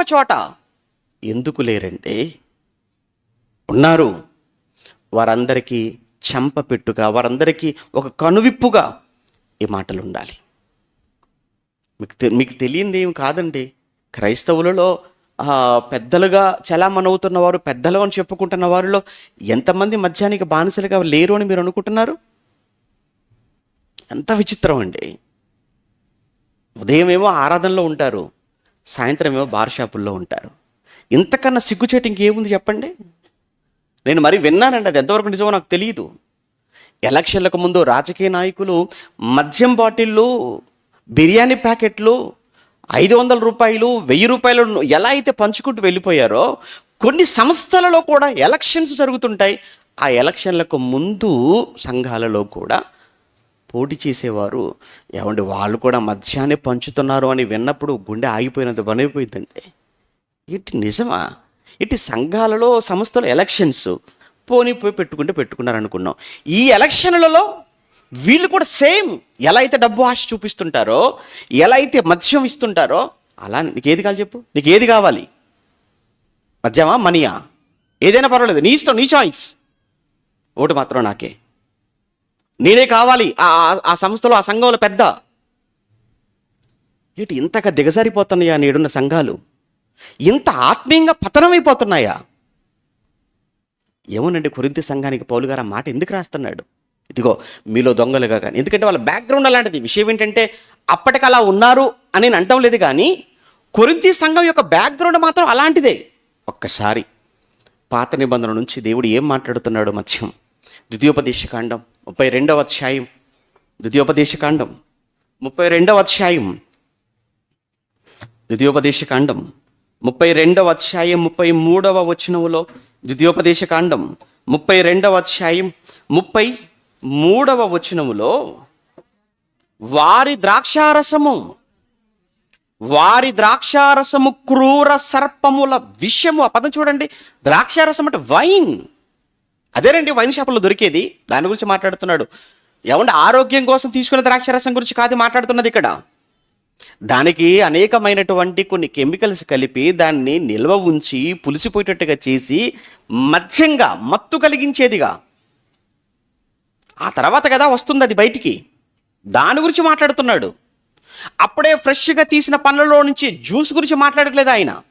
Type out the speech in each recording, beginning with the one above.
ఒక చోట. ఎందుకు లేరంటే ఉన్నారు. వారందరికీ చెంప పెట్టుగా వారందరికీ ఒక కనువిప్పుగా ఈ మాటలు ఉండాలి మీకు మీకు తెలియంది ఏం కాదండి? క్రైస్తవులలో పెద్దలుగా చలామణవుతున్న వారు పెద్దలు అని చెప్పుకుంటున్న వారిలో ఎంతమంది మధ్యానికి బానిసలుగా లేరు అని మీరు అనుకుంటున్నారు? ఎంత విచిత్రం అండి. ఉదయం ఏమో ఆరాధనలో ఉంటారు. సాయంత్రం ఏమో బార్ షాపుల్లో ఉంటారు. ఇంతకన్నా సిగ్గుచేటు ఇంకేముంది చెప్పండి? నేను మరి విన్నానండి అది ఎంతవరకు నిజమో నాకు తెలియదు ఎలక్షన్లకు ముందు రాజకీయ నాయకులు మద్యం బాటిళ్ళు బిర్యానీ ప్యాకెట్లు ఐదు వందల రూపాయలు వెయ్యి రూపాయలు ఎలా అయితే పంచుకుంటూ వెళ్ళిపోయారో కొన్ని సంస్థలలో కూడా ఎలక్షన్స్ జరుగుతుంటాయి. ఆ ఎలక్షన్లకు ముందు సంఘాలలో కూడా పోటీ చేసేవారు. ఏమండి వాళ్ళు కూడా మధ్యాహ్నం పంచుతున్నారు అని విన్నప్పుడు గుండె ఆగిపోయినంత పనైపోయిందండి ఇటు నిజమా? ఇటు సంఘాలలో సంస్థలు ఎలక్షన్స్ పోనీ పోయి పెట్టుకుంటే పెట్టుకున్నారు అనుకున్నాం ఈ ఎలక్షన్లలో వీళ్ళు కూడా సేమ్ ఎలా అయితే డబ్బు ఆశ చూపిస్తుంటారో ఎలా అయితే మద్యం ఇస్తుంటారో అలా నీకు ఏది కావాలి చెప్పు? నీకు ఏది కావాలి? మద్యమా మనీయా? ఏదైనా పర్వాలేదు నీ ఇష్టం నీ చాయిస్ ఓటు మాత్రం నాకే. నేనే కావాలి. ఆ ఆ- సంస్థలో ఆ సంఘంలో పెద్ద. ఏంటి ఇంతగా దిగజారిపోతున్నాయా నేడున్న సంఘాలు? ఇంత ఆత్మీయంగా పతనమైపోతున్నాయా? ఏమోనండి కొరింతి సంఘానికి పౌలు గారు ఆ మాట ఎందుకు రాస్తున్నాడు? ఇదిగో మీలో దొంగలుగా కానీ ఎందుకంటే వాళ్ళ బ్యాక్గ్రౌండ్ అలాంటిది. విషయం ఏంటంటే అప్పటికి అలా ఉన్నారు అని నేను అంటం లేదు కానీ కొరింతి సంఘం యొక్క బ్యాక్గ్రౌండ్ మాత్రం అలాంటిదే. ఒక్కసారి పాత నిబంధన నుంచి దేవుడు ఏం మాట్లాడుతున్నాడు మత్స్యం ద్వితీయోపదేశకాండం ముప్పై రెండవ అధ్యాయం ద్వితీయోపదేశకాండం ముప్పై రెండవ అధ్యాయం ద్వితీయోపదేశకాండం ముప్పై రెండవ అధ్యాయం ముప్పై మూడవ వచనములో ద్వితీయోపదేశకాండం ముప్పై రెండవ అధ్యాయం ముప్పై మూడవ వచనములో వారి ద్రాక్షారసము వారి ద్రాక్షారసము క్రూర సర్పముల విషము ఆ పదం చూడండి. ద్రాక్షారసం అంటే వైన్. అదేనండి వైన్ షాపులో దొరికేది. దాని గురించి మాట్లాడుతున్నాడు. ఏమంటే ఆరోగ్యం కోసం తీసుకునే ద్రాక్షరసం గురించి కాదు మాట్లాడుతున్నది ఇక్కడ. దానికి అనేకమైనటువంటి కొన్ని కెమికల్స్ కలిపి దాన్ని నిల్వ ఉంచి పులిసిపోయేటట్టుగా చేసి మధ్యంగా మత్తు కలిగించేదిగా. ఆ తర్వాత కదా వస్తుంది అది బయటికి. దాని గురించి మాట్లాడుతున్నాడు. అప్పుడే ఫ్రెష్గా తీసిన పనులలో నుంచి జ్యూస్ గురించి మాట్లాడట్లేదు ఆయన.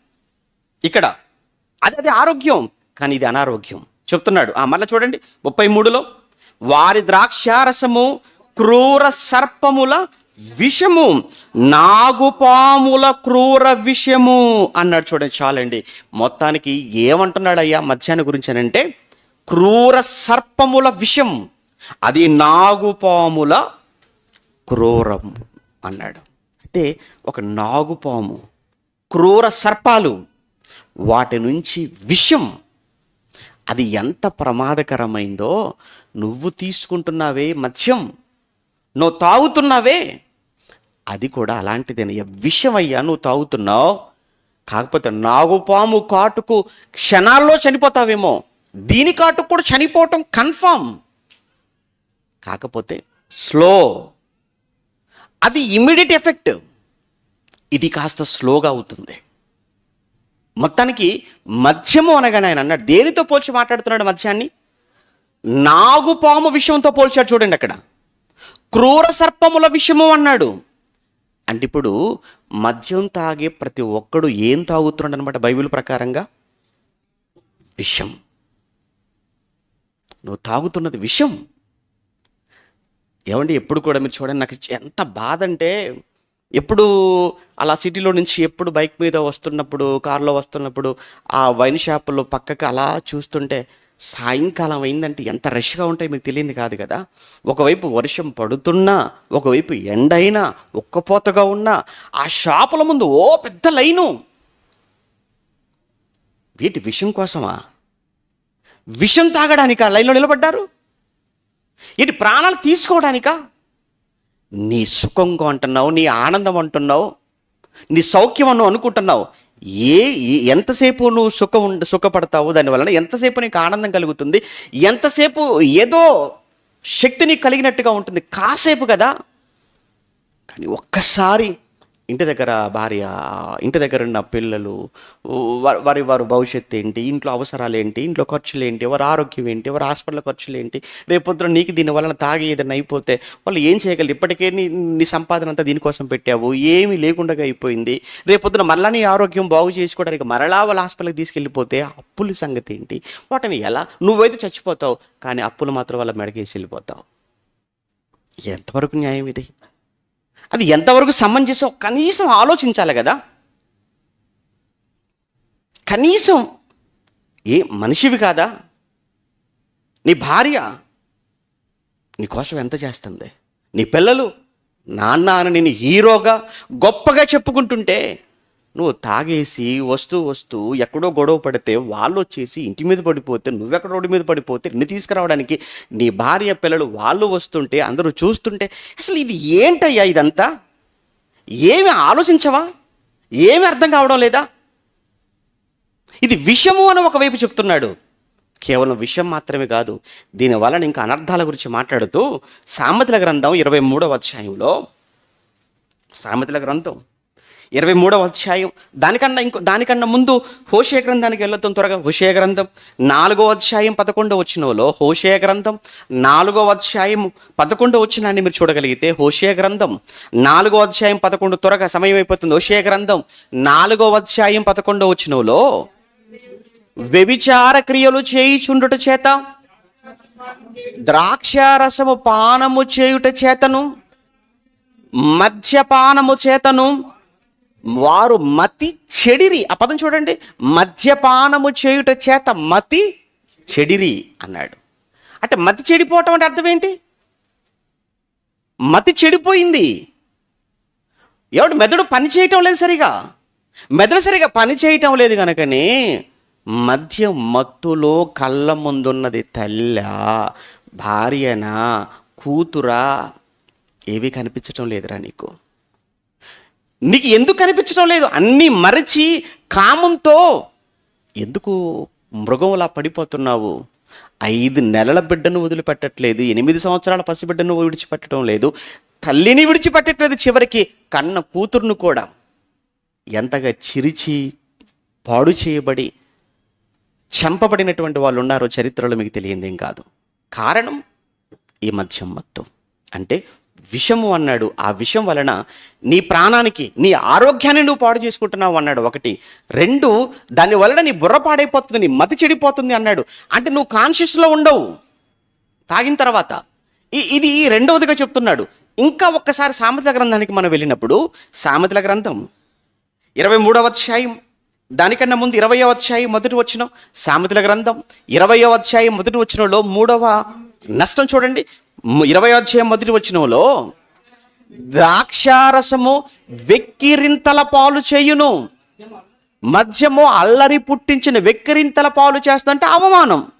ఇక్కడ. అది అది ఆరోగ్యం. కానీ ఇది అనారోగ్యం. చెప్తున్నాడు. ఆ మళ్ళీ చూడండి. ముప్పై మూడులో వారి ద్రాక్షారసము క్రూర సర్పముల విషము నాగుపాముల క్రూర విషము. అన్నాడు చూడండి చాలండి. మొత్తానికి ఏమంటున్నాడు అయ్యా మధ్యాహ్నం గురించి అంటే క్రూర సర్పముల విషం అది నాగుపాముల క్రూరం. అన్నాడు. అంటే ఒక నాగుపాము క్రూర సర్పాలు వాటి నుంచి విషం అది ఎంత ప్రమాదకరమైందో నువ్వు తీసుకుంటున్నావే మత్స్యం నువ్వు తాగుతున్నావే. అది కూడా అలాంటిదేనయ్యా విషయం అయ్యా నువ్వు తాగుతున్నావు? కాకపోతే నాగుపాము కాటుకు క్షణాల్లో చనిపోతావేమో. దీని కాటుకు కూడా చనిపోవటం కన్ఫామ్. కాకపోతే స్లో. అది ఇమ్మీడియట్ ఎఫెక్ట్. ఇది కాస్త స్లోగా అవుతుంది. మొత్తానికి మద్యము అనగానే ఆయన అన్నాడు. దేనితో పోల్చి మాట్లాడుతున్నాడు మద్యాన్ని? నాగుపాము విషయంతో పోల్చాడు చూడండి అక్కడ. క్రూర సర్పముల విషయము అన్నాడు. అంటే ఇప్పుడు మద్యం తాగే ప్రతి ఒక్కడు ఏం తాగుతున్నాడు అనమాట బైబిల్ ప్రకారంగా? విషం. నువ్వు తాగుతున్నది విషం. ఏమండి ఎప్పుడు కూడా మీరు చూడండి నాకు ఎంత బాధ అంటే ఎప్పుడు అలా సిటీలో నుంచి ఎప్పుడు బైక్ మీద వస్తున్నప్పుడు కారులో వస్తున్నప్పుడు ఆ వైన్ షాపులో పక్కకి అలా చూస్తుంటే సాయంకాలం అయిందంటే ఎంత రష్గా ఉంటాయి మీకు తెలియంది కాదు కదా. ఒకవైపు వర్షం పడుతున్నా ఒకవైపు ఎండైనా ఒక్కపోతగా ఉన్నా ఆ షాపుల ముందు ఓ పెద్ద లైను. వీటి విషం కోసమా? విషం తాగడానికా? లైన్లో నిలబడ్డారు? ఇటు ప్రాణాలు తీసుకోవడానికా? నీ సుఖంగా అంటున్నావు నీ ఆనందం అంటున్నావు నీ సౌఖ్యం అను అనుకుంటున్నావు ఏ ఏ- ఎంతసేపు నువ్వు సుఖం ఉండి సుఖపడతావు? దానివలన ఎంతసేపు నీకు ఆనందం కలుగుతుంది? ఎంతసేపు ఏదో శక్తి నీకు కలిగినట్టుగా ఉంటుంది. కాసేపు కదా. కానీ ఒక్కసారి ఇంటి దగ్గర భార్య ఇంటి దగ్గర ఉన్న పిల్లలు వారి వారి భవిష్యత్తు ఏంటి ఇంట్లో అవసరాలు ఏంటి ఇంట్లో ఖర్చులు ఏంటి వారి ఆరోగ్యం ఏంటి వారి హాస్పిటల్ ఖర్చులు ఏంటి రేపొద్దున నీకు దీని వలన తాగి ఏదైనా అయిపోతే వాళ్ళు ఏం చేయగలరు? ఇప్పటికే నీ నీ సంపాదన అంతా దీనికోసం పెట్టావు ఏమీ లేకుండా అయిపోయింది. రేపొద్దున మళ్ళా నీ ఆరోగ్యం బాగు చేసుకోవడానికి మరలా వాళ్ళ హాస్పిటల్కి తీసుకెళ్ళిపోతే అప్పుల సంగతి ఏంటి? వాటిని ఎలా? నువ్వైతే చచ్చిపోతావు కానీ అప్పులు మాత్రం వాళ్ళ మెడకేసి వెళ్ళిపోతావు. ఎంతవరకు న్యాయం ఇది? అది ఎంతవరకు సమంజసం కనీసం ఆలోచించాలి కదా. కనీసం ఏ మనిషివి కాదా? నీ భార్య నీకోసం ఎంత చేస్తుంది? నీ పిల్లలు నాన్న అని నేను హీరోగా గొప్పగా చెప్పుకుంటుంటే నువ్వు తాగేసి వస్తూ వస్తూ ఎక్కడో గొడవ పడితే వాళ్ళు వచ్చేసి ఇంటి మీద పడిపోతే నువ్వెక్కడ రోడ్డు మీద పడిపోతే నిన్ను తీసుకురావడానికి నీ భార్య పిల్లలు వాళ్ళు వస్తుంటే అందరూ చూస్తుంటే అసలు ఇది ఏంటయ్యా ఇదంతా? ఏమి ఆలోచించవా? ఏమి అర్థం కావడం లేదా? ఇది విషము అని ఒకవైపు చెప్తున్నాడు. కేవలం విషయం మాత్రమే కాదు దీనివలన ఇంకా అనర్థాల గురించి మాట్లాడుతూ సామెతల గ్రంథం ఇరవై మూడవ అధ్యాయంలో సామెతల గ్రంథం ఇరవై మూడవ అధ్యాయం. దానికన్నా ఇంకో దానికన్నా ముందు హోషే గ్రంథానికి వెళ్ళొద్దాం త్వరగా. హోషే గ్రంథం నాలుగో అధ్యాయం పదకొండో వచ్చినలో హోషే గ్రంథం నాలుగో అధ్యాయం పదకొండో వచ్చినాన్ని మీరు చూడగలిగితే హోషే గ్రంథం నాలుగో అధ్యాయం పదకొండు త్వరగా సమయం అయిపోతుంది. హోషే గ్రంథం నాలుగో అధ్యాయం పదకొండో వచ్చినలో వ్యభిచార క్రియలు చేయుచుండుట చేత ద్రాక్షారసము పానము చేయుట చేతను మద్యపానము చేతను వారు మతి చెడిరి. ఆ పదం చూడండి. మద్యపానము చేయుట చేత మతి చెడిరి అన్నాడు. అంటే మతి చెడిపోవటం అంటే అర్థం ఏంటి? మతి చెడిపోయింది. ఎవడు మెదడు పని చేయటం లేదు సరిగా? మెదడు సరిగా పని చేయటం లేదు కనుకనే మధ్య మత్తులో కళ్ళ ముందున్నది తల్ల భార్యనా కూతురా ఏవి కనిపించటం లేదురా నీకు. నీకు ఎందుకు కనిపించడం లేదు? అన్నీ మరచి కామంతో ఎందుకు మృగంలా పడిపోతున్నావు? ఐదు నెలల బిడ్డను వదిలిపెట్టట్లేదు ఎనిమిది సంవత్సరాల పసిబిడ్డను విడిచిపెట్టడం లేదు తల్లిని విడిచిపెట్టట్లేదు చివరికి కన్న కూతురును కూడా. ఎంతగా చిరిచి పాడు చేయబడి చంపబడినటువంటి వాళ్ళు ఉన్నారో చరిత్రలో మీకు తెలియందేం కాదు. కారణం ఈ మద్యం మత్తు అంటే విషము అన్నాడు. ఆ విషం వలన నీ ప్రాణానికి నీ ఆరోగ్యాన్ని నువ్వు పాడు చేసుకుంటున్నావు అన్నాడు ఒకటి. రెండు దాని వలన నీ బుర్ర పాడైపోతుంది నీ మతి చెడిపోతుంది అన్నాడు. అంటే నువ్వు కాన్షియస్లో ఉండవు. తాగిన తర్వాత. ఇది రెండవదిగా చెప్తున్నాడు. ఇంకా ఒక్కసారి సామెతల గ్రంథానికి మనం వెళ్ళినప్పుడు సామెతల గ్రంథం. ఇరవై మూడవ అధ్యాయం. దానికన్నా ముందు ఇరవయో అధ్యాయం మొదటి వచ్చిన సామెతల గ్రంథం. ఇరవయో అధ్యాయం మొదటి వచ్చినలో మూడవ నష్టం చూడండి. ఇరవై అధ్యాయం మొదటి వచ్చినంలో ద్రాక్షారసము వెక్కిరింతల పాలు చేయును. మద్యము అల్లరి పుట్టించిన వెక్కిరింతల పాలు చేస్తుందంటే అవమానం.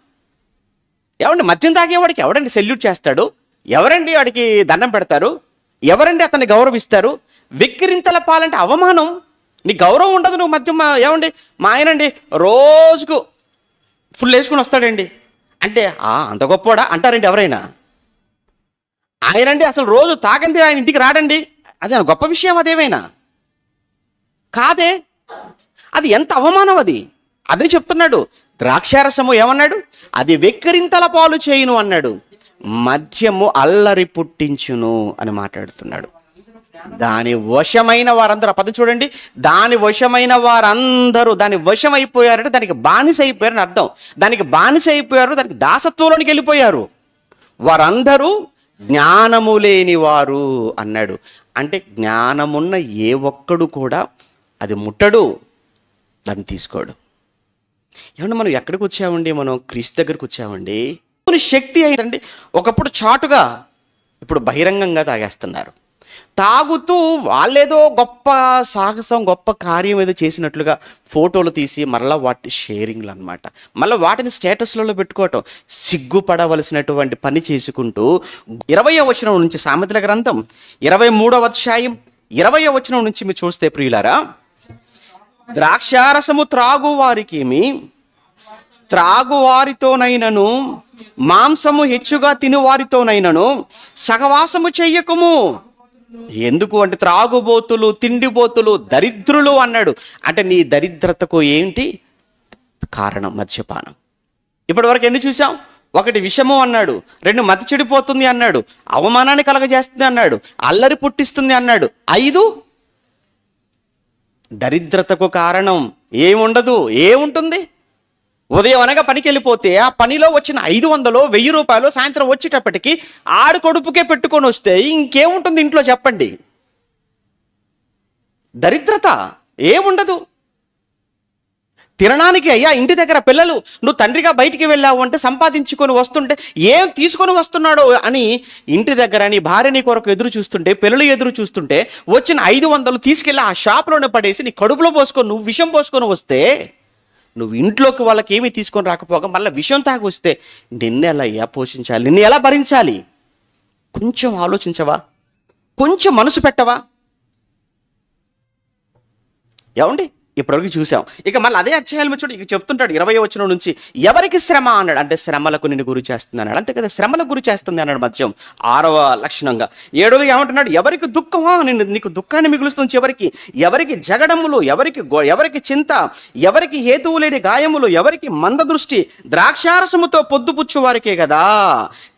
ఏమండి మద్యం తాగేవాడికి ఎవడండి సెల్యూట్ చేస్తాడు? ఎవరండి వాడికి దండం పెడతారు? ఎవరండి అతన్ని గౌరవిస్తారు? వెక్కిరింతల పాలంటే అవమానం. నీ గౌరవం ఉండదు నువ్వు మద్యం మా- ఏమండి? మా ఆయనండి రోజుకు ఫుల్ వేసుకుని వస్తాడండి. అంటే "ఆ, అంత గొప్పవాడా? అంటారండి ఎవరైనా? ఆయనండి అసలు రోజు తాగంది ఆయన ఇంటికి రాడండి. అది గొప్ప విషయం అదేమైనా కాదే. అది ఎంత అవమానం అది? అదే చెప్తున్నాడు. ద్రాక్షారసము ఏమన్నాడు? అది వెక్కిరింతల పాలు చేయును అన్నాడు. మద్యము అల్లరి పుట్టించును అని మాట్లాడుతున్నాడు. దాని వశమైన వారందరూ ఆ చూడండి. దాని వశమైన వారందరూ దాని వశం అయిపోయారంటే దానికి బానిస అయిపోయారని అర్థం. దానికి బానిస అయిపోయారు దానికి దాసత్వంలోనికి వెళ్ళిపోయారు. వారందరూ జ్ఞానము లేని వారు అన్నాడు. అంటే జ్ఞానమున్న ఏ ఒక్కడు కూడా అది ముట్టడు దాన్ని తీసుకోడు. ఏమన్నా మనం ఎక్కడికి వచ్చామండి? మనం క్రీస్తు దగ్గరికి వచ్చామండి. కొన్ని శక్తి అయిందండి ఒకప్పుడు చాటుగా ఇప్పుడు బహిరంగంగా తాగేస్తున్నారు. తాగుతూ వాళ్ళేదో గొప్ప సాహసం గొప్ప కార్యం ఏదో చేసినట్లుగా ఫోటోలు తీసి మరలా వాటి షేరింగ్లు అనమాట మళ్ళీ వాటిని స్టేటస్లలో పెట్టుకోవటం. సిగ్గుపడవలసినటువంటి పని చేసుకుంటూ ఇరవయో వచనం నుంచి సామెతల గ్రంథం ఇరవై మూడవ అధ్యాయం ఇరవయో వచనం నుంచి మీరు చూస్తే ప్రియులారా ద్రాక్షారసము త్రాగు వారికేమి త్రాగువారితోనైనను మాంసము హెచ్చుగా తినువారితోనైనను సహవాసము చెయ్యకము ఎందుకు అంటే త్రాగుబోతులు తిండిబోతులు దరిద్రులు అన్నాడు. అంటే నీ దరిద్రతకు ఏంటి? కారణం మద్యపానం. ఇప్పటివరకు ఎన్ని చూసాం ఒకటి విషము అన్నాడు రెండు మతి చెడిపోతుంది అన్నాడు అవమానాన్ని కలగజేస్తుంది అన్నాడు అల్లరి పుట్టిస్తుంది అన్నాడు. ఐదు? దరిద్రతకు కారణం ఏముండదు? ఏముంటుంది? ఉదయం అనగా పనికి వెళ్ళిపోతే ఆ పనిలో వచ్చిన ఐదు వందలు వెయ్యి రూపాయలు సాయంత్రం వచ్చేటప్పటికి ఆడు కొడుపుకే పెట్టుకొని వస్తే ఇంకేముంటుంది ఇంట్లో చెప్పండి? దరిద్రత ఏముండదు. తినడానికి అయ్యా ఇంటి దగ్గర పిల్లలు నువ్వు తండ్రిగా బయటికి వెళ్ళావు అంటే సంపాదించుకొని వస్తుంటే ఏం తీసుకొని వస్తున్నాడో అని ఇంటి దగ్గర నీ భార్య నీ కొరకు ఎదురు చూస్తుంటే పిల్లలు ఎదురు చూస్తుంటే వచ్చిన ఐదు వందలు తీసుకెళ్ళి ఆ షాప్లోనే పడేసి నీ కడుపులో పోసుకొని నువ్వు విషం పోసుకొని వస్తే నువ్వు ఇంట్లోకి వాళ్ళకి ఏమీ తీసుకొని రాకపోగా మళ్ళీ విషయం తాగొస్తే వస్తే నిన్ను ఎలా ఏ పోషించాలి? నిన్ను ఎలా భరించాలి? కొంచెం ఆలోచించవా? కొంచెం మనసు పెట్టవా? ఏమండి? ఇప్పటివరకు చూసాం ఇక మళ్ళీ అదే అధ్యాయాలు చూడు ఇక చెప్తుంటాడు ఇరవై వచ్చిన నుంచి ఎవరికి శ్రమ అన్నాడు? అంటే శ్రమలకు నిన్ను గురి చేస్తుంది అన్నాడు. అంతే కదా శ్రమలకు గురి చేస్తుంది అన్నాడు మద్యం ఆరవ లక్షణంగా. ఏడోది ఏమంటున్నాడు? ఎవరికి దుఃఖమా? నేను నీకు దుఃఖాన్ని మిగులుస్తుంది చివరికి. ఎవరికి జగడములు ఎవరికి గో- ఎవరికి చింత ఎవరికి హేతువు లేని గాయములు ఎవరికి మంద దృష్టి ద్రాక్షారసముతో పొద్దుపుచ్చు వారికే కదా.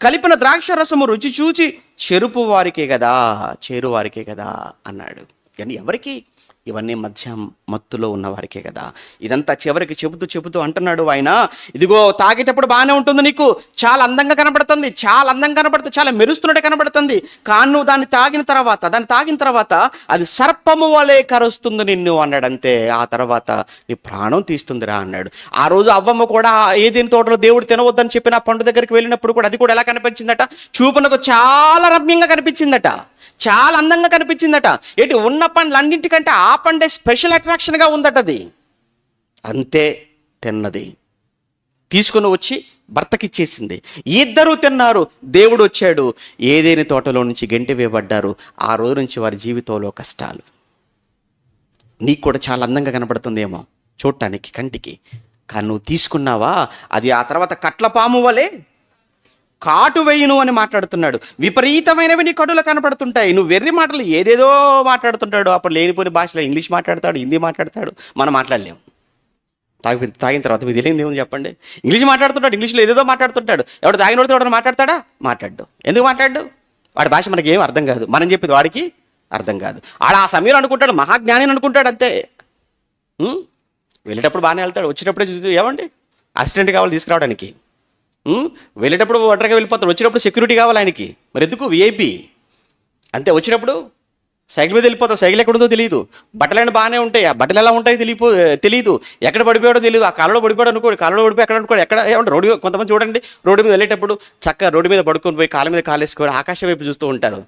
కలిపిన ద్రాక్షారసము రుచి చూచి చెరుపు వారికే కదా చేరు వారికే కదా అన్నాడు. కానీ ఎవరికి ఇవన్నీ మధ్య మత్తులో ఉన్నవారికే కదా. ఇదంతా చివరికి చెబుతూ చెబుతూ అంటున్నాడు ఆయన ఇదిగో తాగేటప్పుడు బాగానే ఉంటుంది నీకు. చాలా అందంగా కనబడుతుంది. చాలా అందంగా కనబడుతుంది చాలా మెరుస్తున్నట్టు కనబడుతుంది. కాను దాన్ని తాగిన తర్వాత దాన్ని తాగిన తర్వాత అది సర్పము వలె కరుస్తుంది నిన్ను అన్నాడంతే. ఆ తర్వాత నీ ప్రాణం తీస్తుందిరా అన్నాడు. ఆ రోజు అవ్వమ్మ కూడా ఏదేని తోటలో దేవుడు తినవద్దని చెప్పిన ఆ పండు దగ్గరికి వెళ్ళినప్పుడు కూడా అది కూడా ఎలా కనిపించిందట? చూపునకు చాలా రమ్యంగా కనిపించిందట. చాలా అందంగా కనిపించిందట. ఏంటి ఉన్న పండ్లన్నింటికంటే ఆ పండే స్పెషల్ అట్రాక్షన్గా ఉందట అది అంతే తిన్నది. తీసుకుని వచ్చి భర్తకిచ్చేసింది. ఇద్దరూ తిన్నారు. దేవుడు వచ్చాడు. ఏదేని తోటలో నుంచి గెంటి వేయబడ్డారు ఆ రోజు నుంచి వారి జీవితంలో కష్టాలు. నీకు కూడా చాలా అందంగా కనబడుతుందేమో చూడటానికి కంటికి. కానీ నువ్వు తీసుకున్నావా? అది ఆ తర్వాత కట్ల పాము వలె కాటు వేయును అని మాట్లాడుతున్నాడు. విపరీతమైనవి నీ కడులు కనపడుతుంటాయి. నువ్వు వెర్రి మాటలు ఏదేదో మాట్లాడుతుంటాడు. అప్పుడు లేనిపోని భాషలో ఇంగ్లీష్ మాట్లాడతాడు హిందీ మాట్లాడతాడు. మనం మాట్లాడలేము. తాగి తాగిన తర్వాత మీ తెలియదు ఏమని చెప్పండి. ఇంగ్లీష్ మాట్లాడుతుంటాడు ఇంగ్లీష్లో ఏదేదో మాట్లాడుతుంటాడు. ఎవడు తాగినోడితో ఎవడన్నా మాట్లాడతాడా? మాట్లాడు ఎందుకు మాట్లాడు వాడి భాష మనకి ఏం అర్థం కాదు. మనం చెప్పేది వాడికి అర్థం కాదు. ఆడ ఆ సమయంలో అనుకుంటాడు మహాజ్ఞాని అనుకుంటాడు అంతే. వెళ్ళేటప్పుడు బాగానే వెళ్తాడు. వచ్చేటప్పుడే చూసి ఏమండి? అసిస్టెంట్ కావాలి తీసుకురావడానికి. వెళ్ళేటప్పుడు ఒంటరిగా వెళ్ళిపోతాడు వచ్చినప్పుడు సెక్యూరిటీ కావాలి ఆయనకి. మరి ఎందుకు? విఐపి అంతే వచ్చినప్పుడు సైకిల్ మీద వెళ్ళిపోతాం సైకిల్ ఎక్కడుందో తెలియదు బట్టలైనా బాగానే ఉంటాయి. ఆ బట్టలు ఎలా ఉంటాయో తెలియపో తెలియదు ఎక్కడ పడిపోయాడో తెలియదు ఆ కాలంలో పడిపోయాడు అనుకోడు. కాలంలో పడిపోయి ఎక్కడ అనుకోడు? ఎక్కడ? ఏమంటే రోడ్డు కొంతమంది చూడండి. రోడ్డు మీద వెళ్ళేటప్పుడు చక్కగా రోడ్డు మీద పడుకొని పోయి కాళ్ళ మీద కాలేసుకొని ఆకాశం వైపు చూస్తూ ఉంటారు.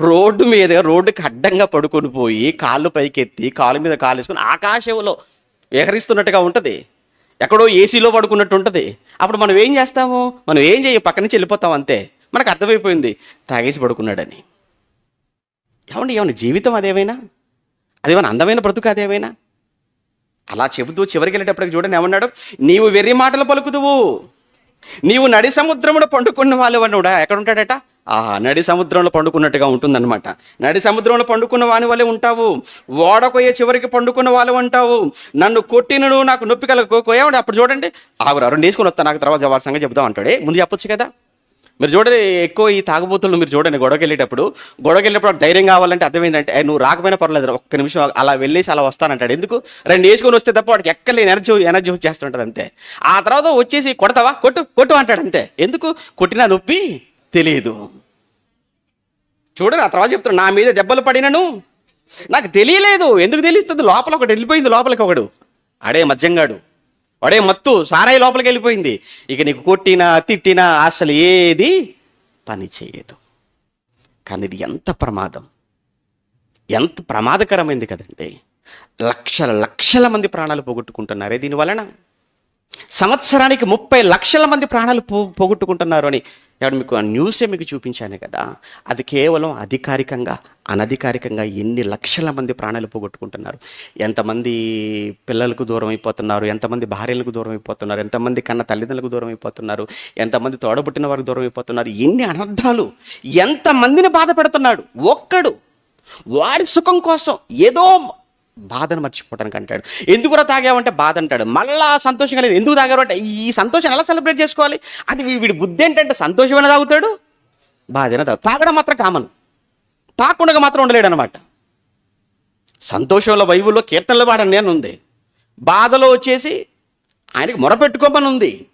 రోడ్డు మీద రోడ్డుకి అడ్డంగా పడుకొని పోయి కాళ్ళు పైకెత్తి కాళ్ళ మీద కాలేసుకొని ఆకాశంలో విహరిస్తున్నట్టుగా ఉంటుంది. ఎక్కడో ఏసీలో పడుకున్నట్టు ఉంటుంది. అప్పుడు మనం ఏం చేస్తాము? మనం ఏం చేయ పక్క నుంచి వెళ్ళిపోతాం అంతే. మనకు అర్థమైపోయింది. తాగేసి పడుకున్నాడని. ఏమండి ఏమన్నా జీవితం అదేమైనా? అదేమైనా అందమైన బ్రతుకు అదేమైనా? అలా చెబుతూ చివరికి వెళ్ళేటప్పటికి చూడండి ఏమన్నాడు? నీవు వెర్రి మాటలు పలుకుదువు. నీవు నడి సముద్రములో పండుకున్న వాళ్ళు అన్నాడా ఎక్కడ ఉంటాడట ఆ నడి సముద్రంలో పండుకున్నట్టుగా ఉంటుందన్నమాట. నడి సముద్రంలో పండుకున్న వాని వల్లే ఉంటావు. ఓడకొయ్యే చివరికి పండుకున్న వాళ్ళు ఉంటావు. నన్ను కొట్టినను నాకు నొప్పి కలగకోయేవాడు అప్పుడు చూడండి. ఆగురా రెండు వేసుకొని వస్తాను నాకు తర్వాత వారి సంగతి చెబుదాం అంటాడే. ముందు చెప్పొచ్చు కదా? మీరు చూడండి ఎక్కువ ఈ తాగుబోతులు మీరు చూడండి గొడవకి వెళ్ళేటప్పుడు గొడవకి వెళ్ళినప్పుడు వాడికి ధైర్యం కావాలంటే అర్థం ఏంటంటే నువ్వు రాకపోయినా పర్లేదు ఒక్క నిమిషం అలా వెళ్ళేసి అలా వస్తానంటాడు. ఎందుకు? రెండు వేసుకొని వస్తే తప్ప వాడికి ఎక్కలేని ఎనర్జీ ఎనర్జీ వచ్చేస్తుంటుంది అంతే. ఆ తర్వాత వచ్చేసి కొడతావా? కొట్టు కొట్టు అంటాడు అంతే. ఎందుకు? కొట్టినా నొప్పి తెలియదు చూడండి ఆ తర్వాత చెప్తాడు నా మీద దెబ్బలు పడినను. నాకు తెలియలేదు. ఎందుకు తెలుస్తుంది? లోపల ఒకటి వెళ్ళిపోయింది లోపలికి ఒకడు. అడే మధ్యంగాడు వాడే మత్తు సారాయి లోపలికి వెళ్ళిపోయింది. ఇక నీకు కొట్టినా తిట్టినా అసలు ఏది పని చేయదు. కానీ ఇది ఎంత ప్రమాదం. ఎంత ప్రమాదకరమైంది కదండి. లక్షల లక్షల మంది ప్రాణాలు పోగొట్టుకుంటున్నారే దీనివలన. సంవత్సరానికి ముప్పై లక్షల మంది ప్రాణాలు పో పోగొట్టుకుంటున్నారు అని. మీకు ఆ న్యూసే మీకు చూపించాను కదా? అది కేవలం అధికారికంగా అనధికారికంగా ఎన్ని లక్షల మంది ప్రాణాలు పోగొట్టుకుంటున్నారు? ఎంతమంది పిల్లలకు దూరం అయిపోతున్నారు? ఎంతమంది భార్యలకు దూరం అయిపోతున్నారు? ఎంతమంది కన్న తల్లిదండ్రులకు దూరం అయిపోతున్నారు? ఎంతమంది తోడబుట్టిన వారికి దూరం అయిపోతున్నారు? ఎన్ని అనర్థాలు? ఎంతమందిని బాధ పెడుతున్నాడు? ఒక్కడు. వాడి సుఖం కోసం ఏదో బాధను మర్చిపోవడానికి అంటాడు. ఎందుకురా తాగావంటే బాధ అంటాడు. మళ్ళా సంతోషంగా లేదు. ఎందుకు తాగారు అంటే ఈ సంతోషం ఎలా సెలబ్రేట్ చేసుకోవాలి? అంటే వీడి బుద్ధి ఏంటంటే సంతోషమైన తాగుతాడు బాధైనా తాగు తాగడం మాత్రం కామన్. తాకుండా మాత్రం ఉండలేడు అనమాట సంతోషంలో బైబుల్లో కీర్తనలు పాడని నేను ఉంది. బాధలో వచ్చేసి ఆయనకి మొరపెట్టుకోమని ఉంది.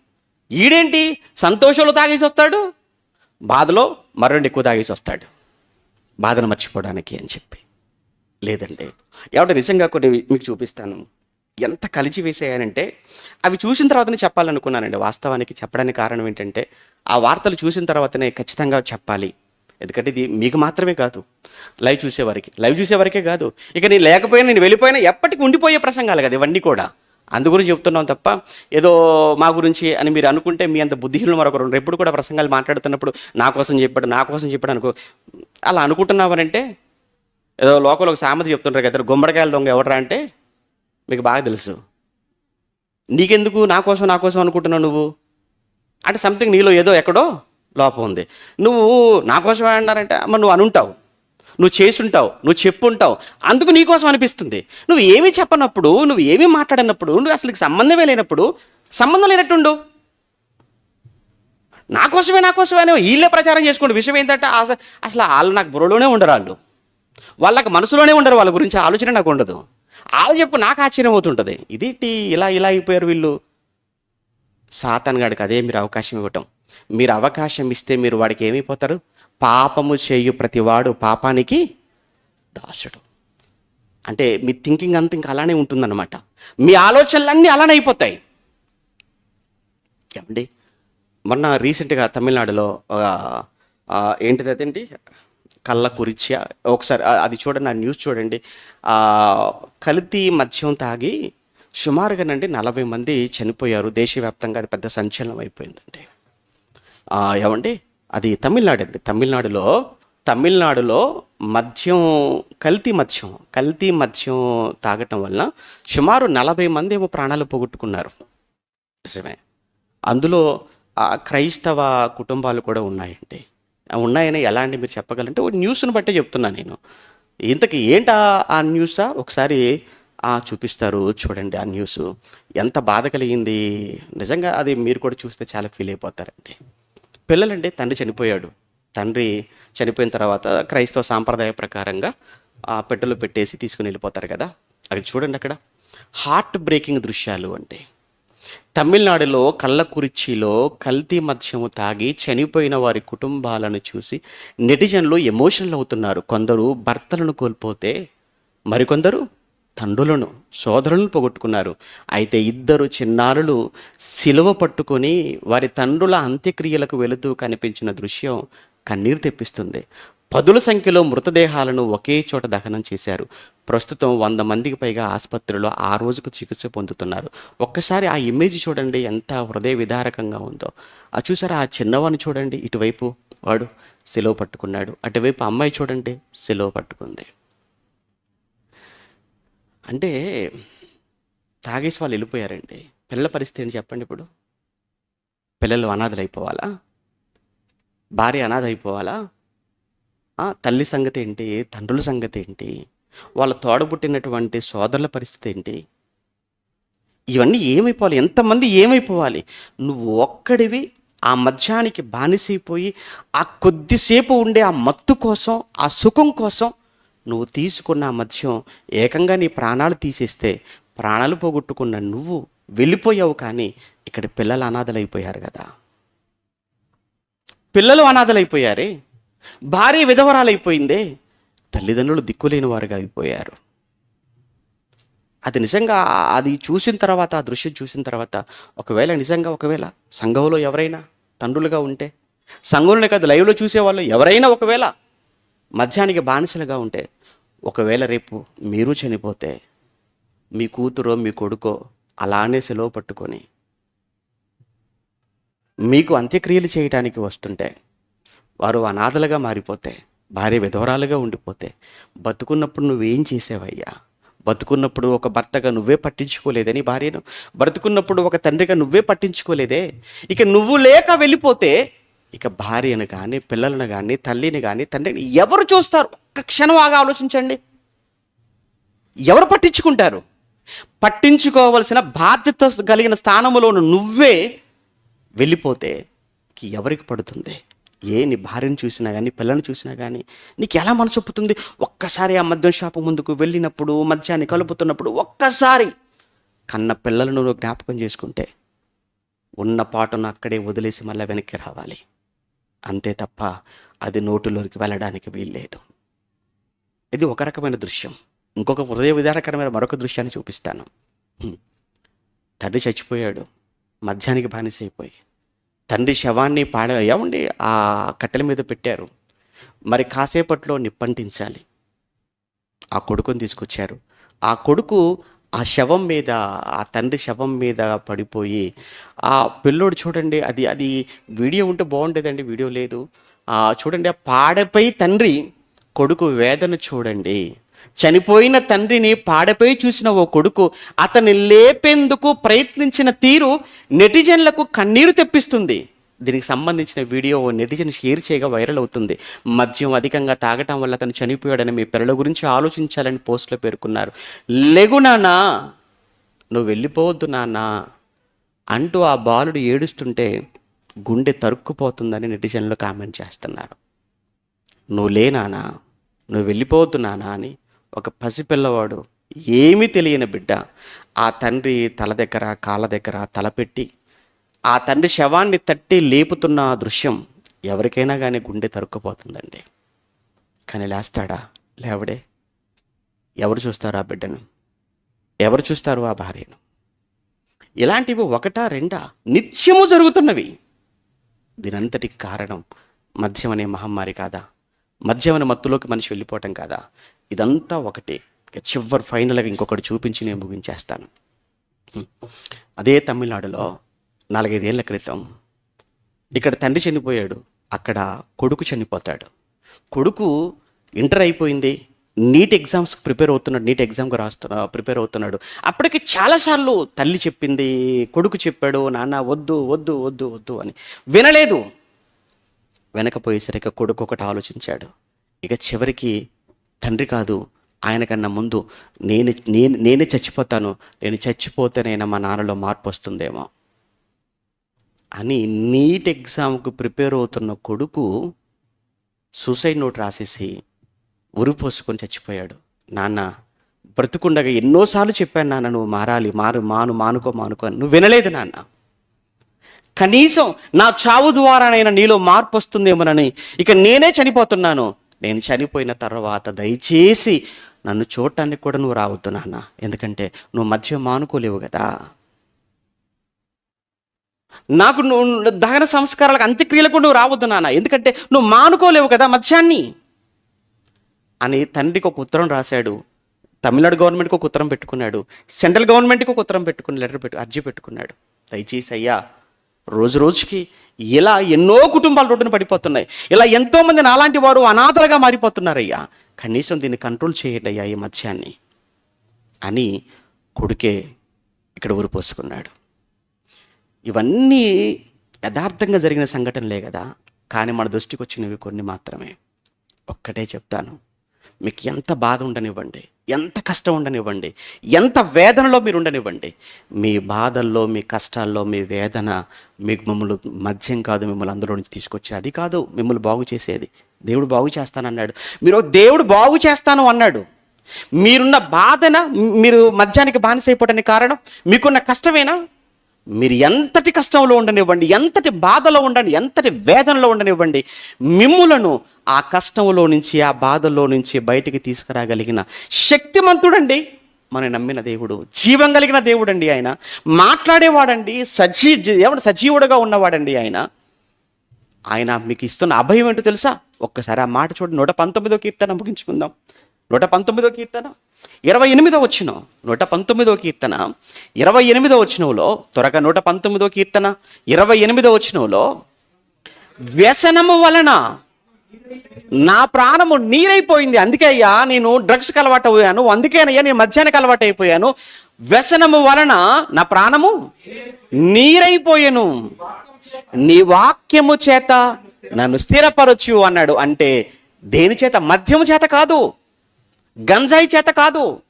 ఈడేంటి? సంతోషంలో తాగేసి వస్తాడు బాధలో మరొండి ఎక్కువ తాగేసి వస్తాడు. బాధను మర్చిపోవడానికి అని చెప్పి. లేదండి. ఏమంటే నిజంగా కొన్ని మీకు చూపిస్తాను. ఎంత కలిసి వేసేయానంటే అవి చూసిన తర్వాతనే చెప్పాలనుకున్నానండి. వాస్తవానికి చెప్పడానికి కారణం ఏంటంటే ఆ వార్తలు చూసిన తర్వాతనే ఖచ్చితంగా చెప్పాలి. ఎందుకంటే ఇది మీకు మాత్రమే కాదు. లైవ్ చూసేవారికి లైవ్ చూసేవారికే కాదు. ఇక నేను లేకపోయినా నేను వెళ్ళిపోయినా ఎప్పటికి ఉండిపోయే ప్రసంగాలు కదా ఇవన్నీ కూడా. అందు గురించి చెప్తున్నాం తప్ప ఏదో మా గురించి అని మీరు అనుకుంటే మీ అంత బుద్ధిహీనులు మరొకరు ఎప్పుడు కూడా ప్రసంగాలు మాట్లాడుతున్నప్పుడు నా కోసం చెప్పాడు నా కోసం చెప్పాడు అనుకో అలా అనుకుంటున్నావనంటే ఏదో లోకంలో ఒక సామెత చెప్తుంటారు కదా గుమ్మడికాయల దొంగ ఎవడరా అంటే? మీకు బాగా తెలుసు. నీకెందుకు? నా కోసం నా కోసం అనుకుంటున్నావు నువ్వు? అంటే సంథింగ్ నీలో ఏదో ఎక్కడో లోపం ఉంది. నువ్వు నా కోసం అన్నారంటే అమ్మ నువ్వు అనుంటావు. నువ్వు చేసుంటావు నువ్వు చెప్పుంటావు. అందుకు నీకోసం అనిపిస్తుంది. నువ్వు ఏమీ చెప్పనప్పుడు నువ్వు ఏమీ మాట్లాడినప్పుడు నువ్వు అసలు సంబంధమే లేనప్పుడు సంబంధం లేనట్టుండు నా కోసమే నా కోసమే వీళ్ళే ప్రచారం చేసుకోండి విషయం ఏంటంటే అసలు వాళ్ళు నాకు బుర్రలోనే ఉండరు వాళ్ళు వాళ్ళకి మనసులోనే ఉండరు వాళ్ళ గురించి ఆలోచన నాకు ఉండదు. వాళ్ళు చెప్పు నాకు ఆశ్చర్యం అవుతుంటుంది. ఇదేంటి ఇలా ఇలా అయిపోయారు వీళ్ళు. సాతాన్ గాడికి అదే మీరు అవకాశం ఇవ్వటం. మీరు అవకాశం ఇస్తే మీరు వాడికి ఏమైపోతారు? పాపము చేయు ప్రతివాడు పాపానికి దాసుడు. అంటే మీ థింకింగ్ అంతా ఇంకా అలానే ఉంటుందన్నమాట. మీ ఆలోచనలన్నీ అలానే అయిపోతాయి. ఏమండి? మొన్న రీసెంట్గా తమిళనాడులో ఏంటిది అదేంటి? కళ్ళ కురిచి. ఒకసారి అది చూడండి ఆ న్యూస్ చూడండి. కల్తీ మద్యం తాగి సుమారుగానండి నలభై మంది చనిపోయారు. దేశవ్యాప్తంగా అది పెద్ద సంచలనం అయిపోయిందండి. ఏమండి? అది తమిళనాడు అండి. తమిళనాడులో తమిళనాడులో మద్యం కల్తీ మద్యం కల్తీ మద్యం తాగటం వలన సుమారు నలభై మంది ఏమో ప్రాణాలు పోగొట్టుకున్నారు. నిజమే. అందులో క్రైస్తవ కుటుంబాలు కూడా ఉన్నాయండి. ఉన్నాయని ఎలా అండి మీరు చెప్పగలంటే ఒక న్యూస్ని బట్టే చెప్తున్నా నేను. ఇంతకీ ఏంటా ఆ న్యూసా? ఒకసారి చూపిస్తారు చూడండి ఆ న్యూస్. ఎంత బాధ కలిగింది. నిజంగా అది మీరు కూడా చూస్తే చాలా ఫీల్ అయిపోతారండి. పిల్లలండి తండ్రి చనిపోయాడు. తండ్రి చనిపోయిన తర్వాత క్రైస్తవ సాంప్రదాయ ప్రకారంగా ఆ పెట్టెలో పెట్టేసి తీసుకుని వెళ్ళిపోతారు కదా. అక్కడ చూడండి అక్కడ. హార్ట్ బ్రేకింగ్ దృశ్యాలు అంటే. తమిళనాడులో కళ్ళకురిచిలో కల్తీ మద్యము తాగి చనిపోయిన వారి కుటుంబాలను చూసి నెటిజన్లు ఎమోషనల్ అవుతున్నారు. కొందరు భర్తలను కోల్పోతే మరికొందరు తండ్రులను సోదరులను పోగొట్టుకున్నారు. అయితే ఇద్దరు చిన్నారులు సిలువ పట్టుకొని వారి తండ్రుల అంత్యక్రియలకు వెళుతూ కనిపించిన దృశ్యం కన్నీరు తెప్పిస్తుంది. పదుల సంఖ్యలో మృతదేహాలను ఒకే చోట దహనం చేశారు. ప్రస్తుతం వంద మందికి పైగా ఆసుపత్రిలో ఆ రోజుకు చికిత్స పొందుతున్నారు. ఒక్కసారి ఆ ఇమేజ్ చూడండి ఎంత హృదయ విదారకంగా ఉందో. ఆ చూసారా ఆ చిన్నవాడిని చూడండి ఇటువైపు వాడు సెలవు పట్టుకున్నాడు అటువైపు అమ్మాయి చూడండి సెలవు పట్టుకుంది. అంటే తాగేసి వాళ్ళు వెళ్ళిపోయారండి. పిల్లల పరిస్థితి ఏంటి చెప్పండి ఇప్పుడు? పిల్లలు అనాథలు అయిపోవాలా? భార్య అనాథ అయిపోవాలా? తల్లి సంగతి ఏంటి? తండ్రుల సంగతి ఏంటి? వాళ్ళ తోడబుట్టినటువంటి సోదరుల పరిస్థితి ఏంటి? ఇవన్నీ ఏమైపోవాలి? ఎంతమంది ఏమైపోవాలి? నువ్వు ఒక్కడివి ఆ మధ్యానికి బానిసైపోయి ఆ కొద్దిసేపు ఉండే ఆ మత్తు కోసం ఆ సుఖం కోసం నువ్వు తీసుకున్న ఆ మద్యం ఏకంగా నీ ప్రాణాలు తీసేస్తే ప్రాణాలు పోగొట్టుకున్న నువ్వు వెళ్ళిపోయావు కానీ ఇక్కడ పిల్లలు అనాథలైపోయారు కదా. పిల్లలు అనాథలైపోయారే? భార్య విధవరాలైపోయిందే? తల్లిదండ్రులు దిక్కులేని వారుగా అయిపోయారు. అది నిజంగా అది చూసిన తర్వాత ఆ దృశ్యం చూసిన తర్వాత ఒకవేళ నిజంగా ఒకవేళ సంఘంలో ఎవరైనా తండ్రులుగా ఉంటే సంఘంలోనే కాదు లైవ్లో చూసేవాళ్ళు ఎవరైనా ఒకవేళ మధ్యానికి బానిసలుగా ఉంటే ఒకవేళ రేపు మీరు చనిపోతే మీ కూతురో మీ కొడుకో అలానే సెలవు పట్టుకొని మీకు అంత్యక్రియలు చేయడానికి వస్తుంటే వారు అనాథలుగా మారిపోతే భార్య విధవరాలుగా ఉండిపోతే బతుకున్నప్పుడు నువ్వేం చేసేవయ్యా? బతుకున్నప్పుడు ఒక భర్తగా నువ్వే పట్టించుకోలేదని భార్యను? బ్రతుకున్నప్పుడు ఒక తండ్రిగా నువ్వే పట్టించుకోలేదే? ఇక నువ్వు లేక వెళ్ళిపోతే ఇక భార్యను కానీ పిల్లలను కానీ తల్లిని కానీ తండ్రిని ఎవరు చూస్తారు? ఒక్క క్షణం ఆగా ఆలోచించండి. ఎవరు పట్టించుకుంటారు? పట్టించుకోవలసిన బాధ్యత కలిగిన స్థానంలో నువ్వే వెళ్ళిపోతే ఎవరికి పడుతుంది? ఏ నీ భార్యను చూసినా కానీ పిల్లని చూసినా కానీ నీకు ఎలా మనసొప్పుతుంది ఒక్కసారి ఆ మద్యం షాపు ముందుకు వెళ్ళినప్పుడు మద్యాన్ని కలుపుతున్నప్పుడు ఒక్కసారి కన్న పిల్లలను నువ్వు జ్ఞాపకం చేసుకుంటే ఉన్న పాటను అక్కడే వదిలేసి మళ్ళీ వెనక్కి రావాలి. అంతే తప్ప అది నోటులోకి వెళ్ళడానికి వీల్లేదు. ఇది ఒక రకమైన దృశ్యం. ఇంకొక హృదయ విధానకరమైన మరొక దృశ్యాన్ని చూపిస్తాను. తండ్రి చచ్చిపోయాడు. మధ్యానికి బానిసైపోయి. తండ్రి శవాన్ని పాడ ఏమండి ఆ కట్టెల మీద పెట్టారు. మరి కాసేపట్లో నిప్పంటించాలి. ఆ కొడుకుని తీసుకొచ్చారు. ఆ కొడుకు ఆ శవం మీద ఆ తండ్రి శవం మీద పడిపోయి ఆ పిల్లోడు చూడండి అది అది వీడియో ఉంటే బాగుండేదండి వీడియో లేదు. చూడండి ఆ పాడపై తండ్రి కొడుకు వేదన చూడండి చనిపోయిన తండ్రిని పాడపై చూసిన ఓ కొడుకు అతన్ని లేపేందుకు ప్రయత్నించిన తీరు నెటిజన్లకు కన్నీరు తెప్పిస్తుంది. దీనికి సంబంధించిన వీడియో ఓ నెటిజన్ షేర్ చేయగా వైరల్ అవుతుంది. మద్యం అధికంగా తాగటం వల్ల అతను చనిపోయాడని మీ పిల్లల గురించి ఆలోచించాలని పోస్టులో పేర్కొన్నారు. లెగు నానా నువ్వు వెళ్ళిపోవద్దు నానా అంటూ ఆ బాలుడు ఏడుస్తుంటే గుండె తరుక్కుపోతుందని నెటిజన్లు కామెంట్ చేస్తున్నారు. నువ్వు లే నానా నువ్వు వెళ్ళిపోవద్దు నానా అని ఒక పసిపిల్లవాడు ఏమీ తెలియని బిడ్డ ఆ తండ్రి తల దగ్గర కాళ్ళ దగ్గర తలపెట్టి ఆ తండ్రి శవాన్ని తట్టి లేపుతున్న ఆ దృశ్యం ఎవరికైనా కానీ గుండె తరుక్కుపోతుందండి. కానీ లేస్తాడా? లేవడే. ఎవరు చూస్తారు ఆ బిడ్డను? ఎవరు చూస్తారు ఆ భార్యను? ఇలాంటివి ఒకటా రెండా? నిత్యము జరుగుతున్నవి. దీనంతటికి కారణం మద్యం అనే మహమ్మారి కాదా? మద్యం అనే మత్తులోకి మనిషి వెళ్ళిపోవటం కాదా? ఇదంతా ఒకటి. ఇక చివరి ఫైనల్గా ఇంకొకటి చూపించి నేను ముగించేస్తాను. అదే తమిళనాడులో నాలుగైదేళ్ళ క్రితం ఇక్కడ తండ్రి చనిపోయాడు అక్కడ కొడుకు చనిపోతాడు. కొడుకు ఇంటర్ అయిపోయింది నీట్ ఎగ్జామ్స్కి ప్రిపేర్ అవుతున్నాడు నీట్ ఎగ్జామ్కి రాస్తున్నా ప్రిపేర్ అవుతున్నాడు. అప్పటికి చాలాసార్లు తల్లి చెప్పింది కొడుకు చెప్పాడు నాన్న వద్దు వద్దు వద్దు వద్దు అని. వినలేదు. వెనకపోయేసరికి కొడుకు ఒకటి ఆలోచించాడు. ఇక చివరికి తండ్రి కాదు ఆయనకన్నా ముందు నేను నేను నేనే చచ్చిపోతాను నేను చచ్చిపోతేనైనా మా నాన్నలో మార్పు వస్తుందేమో. అని నీట్ ఎగ్జామ్కు ప్రిపేర్ అవుతున్న కొడుకు సూసైడ్ నోట్ రాసేసి ఉరి పోసుకొని చచ్చిపోయాడు. నాన్న బ్రతుకుండగా ఎన్నోసార్లు చెప్పాను నాన్న నువ్వు మారాలి మారు మాను మానుకో మానుకో అని. నువ్వు వినలేదు నాన్న. కనీసం నా చావు ద్వారానైనా నీలో మార్పు వస్తుందేమోనని ఇక నేనే చనిపోతున్నాను. నేను చనిపోయిన తర్వాత దయచేసి నన్ను చూడటానికి కూడా నువ్వు రావద్దు నాన్న. ఎందుకంటే నువ్వు మధ్య మానుకోలేవు కదా. నాకు నువ్వు దహన సంస్కారాలకు అంత్యక్రియలకు నువ్వు రావద్దు నాన్న. ఎందుకంటే నువ్వు మానుకోలేవు కదా మధ్యాన్ని. అని తండ్రికి ఒక ఉత్తరం రాశాడు. తమిళనాడు గవర్నమెంట్కి ఒక ఉత్తరం పెట్టుకున్నాడు. సెంట్రల్ గవర్నమెంట్కి ఒక ఉత్తరం పెట్టుకుని లెటర్ పెట్టు అర్జీ పెట్టుకున్నాడు. దయచేసి అయ్యా రోజు రోజుకి ఇలా ఎన్నో కుటుంబాలు రోడ్డున పడిపోతున్నాయి. ఇలా ఎంతోమంది నాలాంటి వారు అనాథలుగా మారిపోతున్నారయ్యా. కనీసం దీన్ని కంట్రోల్ చేయండి అయ్యా ఈ మధ్యాన్ని అని కొడుకే ఇక్కడ ఊరు పోసుకున్నాడు. ఇవన్నీ యథార్థంగా జరిగిన సంఘటనలే కదా. కానీ మన దృష్టికి వచ్చినవి కొన్ని మాత్రమే. ఒక్కటే చెప్తాను. మీకు ఎంత బాధ ఉండనివ్వండి. ఎంత కష్టం ఉండనివ్వండి ఎంత వేదనలో మీరు ఉండనివ్వండి మీ బాధల్లో మీ కష్టాల్లో మీ వేదన మీకు మమ్మల్ని మద్యం కాదు మిమ్మల్ని అందులో నుంచి తీసుకొచ్చి అది కాదు మిమ్మల్ని బాగు చేసేది. దేవుడు బాగు చేస్తానన్నాడు. మీరు దేవుడు బాగు చేస్తాను అన్నాడు. మీరున్న బాధన మీరు మద్యానికి బానిసైపోవడానికి కారణం మీకున్న కష్టమేనా? మీరు ఎంతటి కష్టంలో ఉండనివ్వండి ఎంతటి బాధలో ఉండండి ఎంతటి వేదనలో ఉండనివ్వండి మిమ్ములను ఆ కష్టంలో నుంచి ఆ బాధల్లో నుంచి బయటికి తీసుకురాగలిగిన శక్తిమంతుడండి మన నమ్మిన దేవుడు జీవం కలిగిన దేవుడండి ఆయన మాట్లాడేవాడండి సజీ ఏమంటే సజీవుడుగా ఉన్నవాడండి ఆయన. ఆయన మీకు ఇస్తున్న అభయం ఏంటో తెలుసా? ఒక్కసారి ఆ మాట చూడండి నూట పంతొమ్మిదో కీర్తన ముగించుకుందాం. నూట పంతొమ్మిదో కీర్తన. ఇరవై ఎనిమిదో వచ్చిన నూట పంతొమ్మిదో కీర్తన. ఇరవై ఎనిమిదో వచ్చినవులో త్వరగా నూట పంతొమ్మిదో కీర్తన. ఇరవై ఎనిమిదో వచ్చినవులో వ్యసనము వలన నా ప్రాణము నీరైపోయింది. అందుకే అయ్యా నేను డ్రగ్స్కి అలవాటు అయ్యాను. అందుకేనయ్యా నేను మధ్యాహ్నం అలవాటు అయిపోయాను. వ్యసనము వలన నా ప్రాణము నీరైపోయాను. నీ వాక్యము చేత నన్ను స్థిరపరచు అన్నాడు. అంటే దేని చేత? మద్యము చేత కాదు. గంజాయి చేత కాదు.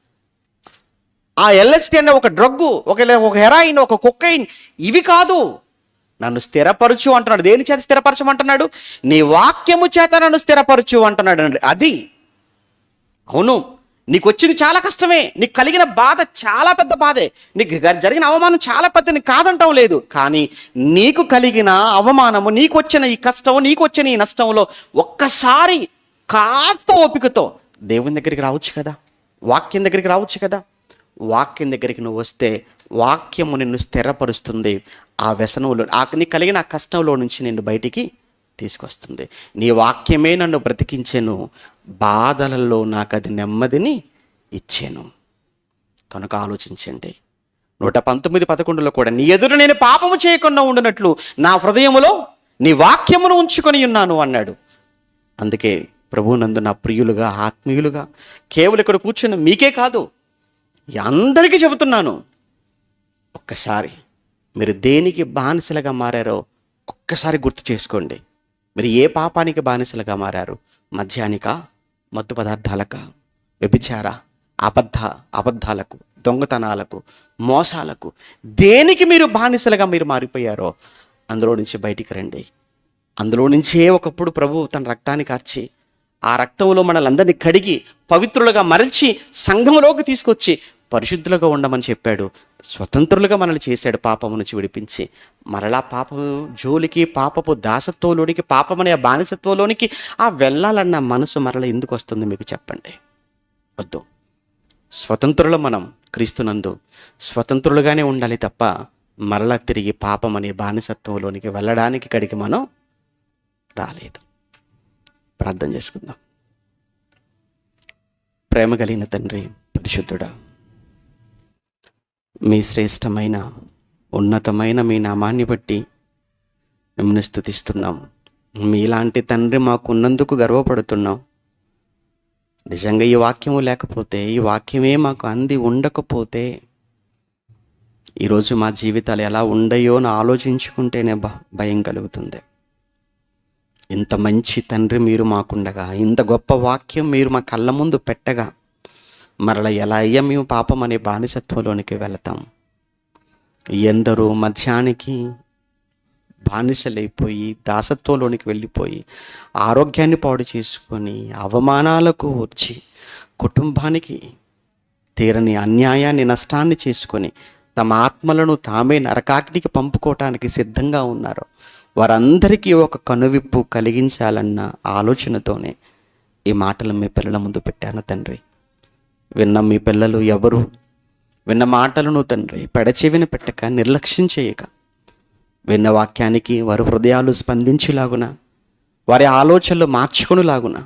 ఆ ఎల్ఎస్టీ అనే ఒక డ్రగ్గు ఒక ఒక హెరాయిన్ ఒక కుక్కైన్ ఇవి కాదు. నన్ను స్థిరపరచు అంటున్నాడు. దేని చేత స్థిరపరచమంటున్నాడు? నీ వాక్యము చేత నన్ను స్థిరపరచు అంటున్నాడు. అది అవును. నీకు వచ్చింది చాలా కష్టమే. నీకు కలిగిన బాధ చాలా పెద్ద బాధే. నీకు జరిగిన అవమానం చాలా పెద్దది కాదంటం కాదంటాం లేదు. కానీ నీకు కలిగిన అవమానము నీకు వచ్చిన ఈ కష్టం నీకు వచ్చిన ఈ నష్టంలో ఒక్కసారి కాస్త ఓపికతో దేవుని దగ్గరికి రావచ్చు కదా? వాక్యం దగ్గరికి రావచ్చు కదా? వాక్యం దగ్గరికి నువ్వు వస్తే వాక్యము నిన్ను స్థిరపరుస్తుంది. ఆ వ్యసనంలో ఆ నీకు కలిగిన ఆ కష్టంలో నుంచి నిన్ను బయటికి తీసుకొస్తుంది. నీ వాక్యమే నన్ను బ్రతికించెను. బాధలలో నాకు అది నెమ్మదిని ఇచ్చాను. కనుక ఆలోచించండి. నూట పంతొమ్మిది పదకొండులో కూడా నీ ఎదురు నేను పాపము చేయకుండా ఉండినట్లు నా హృదయములో నీ వాక్యమును ఉంచుకొని ఉన్నాను అన్నాడు. అందుకే ప్రభునందు నా ప్రియులుగా ఆత్మీయులుగా. కేవలం ఇక్కడ కూర్చున్న మీకే కాదు అందరికీ చెబుతున్నాను. ఒక్కసారి మీరు దేనికి బానిసలుగా మారారో ఒక్కసారి గుర్తు చేసుకోండి. మీరు ఏ పాపానికి బానిసలుగా మారారు? మద్యానిక? మత్తు పదార్థాలక? వ్యభిచార? అబద్ధ అబద్ధాలకు దొంగతనాలకు మోసాలకు దేనికి మీరు బానిసలుగా మీరు మారిపోయారో అందులో నుంచి బయటికి రండి. అందులో నుంచే ఒకప్పుడు ప్రభు తన రక్తాన్ని కార్చి ఆ రక్తంలో మనల్ందరినీ కడిగి పవిత్రులుగా మరల్చి సంఘంలోకి తీసుకొచ్చి పరిశుద్ధులుగా ఉండమని చెప్పాడు. స్వతంత్రులుగా మనల్ని చేశాడు పాపము నుంచి విడిపించి. మరలా పాపము జోలికి పాపపు దాసత్వంలోనికి పాపమనే ఆ బానిసత్వంలోనికి ఆ వెళ్ళాలన్న మనసు మరల ఎందుకు వస్తుంది మీకు చెప్పండి? వద్దు. స్వతంత్రులు మనం క్రీస్తునందు. స్వతంత్రులుగానే ఉండాలి తప్ప మరలా తిరిగి పాపం అనే బానిసత్వంలోనికి వెళ్ళడానికి కడిగి మనం రాలేదు. ప్రార్థన చేసుకుందాం. ప్రేమ కలిగిన తండ్రి పరిశుద్ధుడా మీ శ్రేష్టమైన ఉన్నతమైన మీ నామాన్ని బట్టి మిమ్మల్ని స్థుతిస్తున్నాం మీలాంటి తండ్రి మాకు ఉన్నందుకు గర్వపడుతున్నాం. నిజంగా ఈ వాక్యము లేకపోతే ఈ వాక్యమే మాకు అంది ఉండకపోతే ఈరోజు మా జీవితాలు ఎలా ఉండయో అని ఆలోచించుకుంటేనే భ భయం కలుగుతుంది. ఇంత మంచి తండ్రి మీరు మాకుండగా ఇంత గొప్ప వాక్యం మీరు మా కళ్ళ ముందు పెట్టగా మరల ఎలా అయ్యా మేము పాపం అనే బానిసత్వంలోనికి వెళతాం? ఎందరో మధ్యానికి బానిసలైపోయి దాసత్వంలోనికి వెళ్ళిపోయి ఆరోగ్యాన్ని పాడు చేసుకొని అవమానాలకు వచ్చి కుటుంబానికి తీరని అన్యాయాన్ని నష్టాన్ని చేసుకొని తమ ఆత్మలను తామే నరకాగ్నికి పంపుకోవటానికి సిద్ధంగా ఉన్నారు. వారందరికీ ఒక కనువిప్పు కలిగించాలన్న ఆలోచనతోనే ఈ మాటలు మీ పిల్లల ముందు పెట్టాను తండ్రి. విన్న మీ పిల్లలు ఎవరు? విన్న మాటలను తండ్రి పెడచెవిన పెట్టక నిర్లక్ష్యం చేయక. విన్న వాక్యానికి వారి హృదయాలు స్పందించులాగున వారి ఆలోచనలు మార్చుకునేలాగున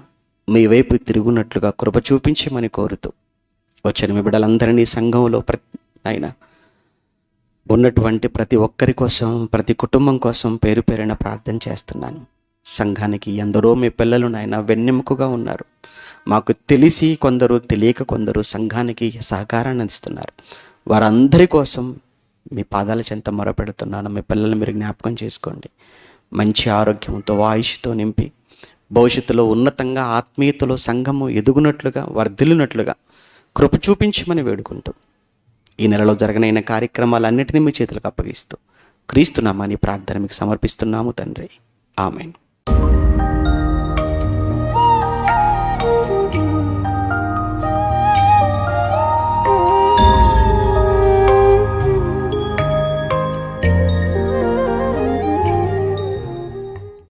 మీ వైపు తిరుగునట్లుగా కృప చూపించమని కోరుతూ వచ్చిన మీ బిడ్డలందరినీ సంఘంలో ప్రతి అయినా ఉన్నటువంటి ప్రతి ఒక్కరి కోసం ప్రతి కుటుంబం కోసం పేరు పేరున ప్రార్థన చేస్తున్నాను. సంఘానికి ఎందరో మీ పిల్లలు నాయన వెన్నెముకగా ఉన్నారు. మాకు తెలిసి కొందరు తెలియక కొందరు సంఘానికి సహకారాన్ని అందిస్తున్నారు. వారందరి కోసం మీ పాదాల చెంత మొరపెడుతున్నాను. మీ పిల్లలు మీరు జ్ఞాపకం చేసుకోండి. మంచి ఆరోగ్యంతో ఆయుష్తో నింపి భవిష్యత్తులో ఉన్నతంగా ఆత్మీయతలో సంఘము ఎదుగునట్లుగా వర్ధిల్లునట్లుగా కృప చూపించమని వేడుకుంటూ ఈ నెలలో జరగనైన కార్యక్రమాలన్నింటినీ మీ చేతులకు అప్పగిస్తూ క్రీస్తునామాని ప్రార్థన మీకు సమర్పిస్తున్నాము తండ్రి. ఆమెన్.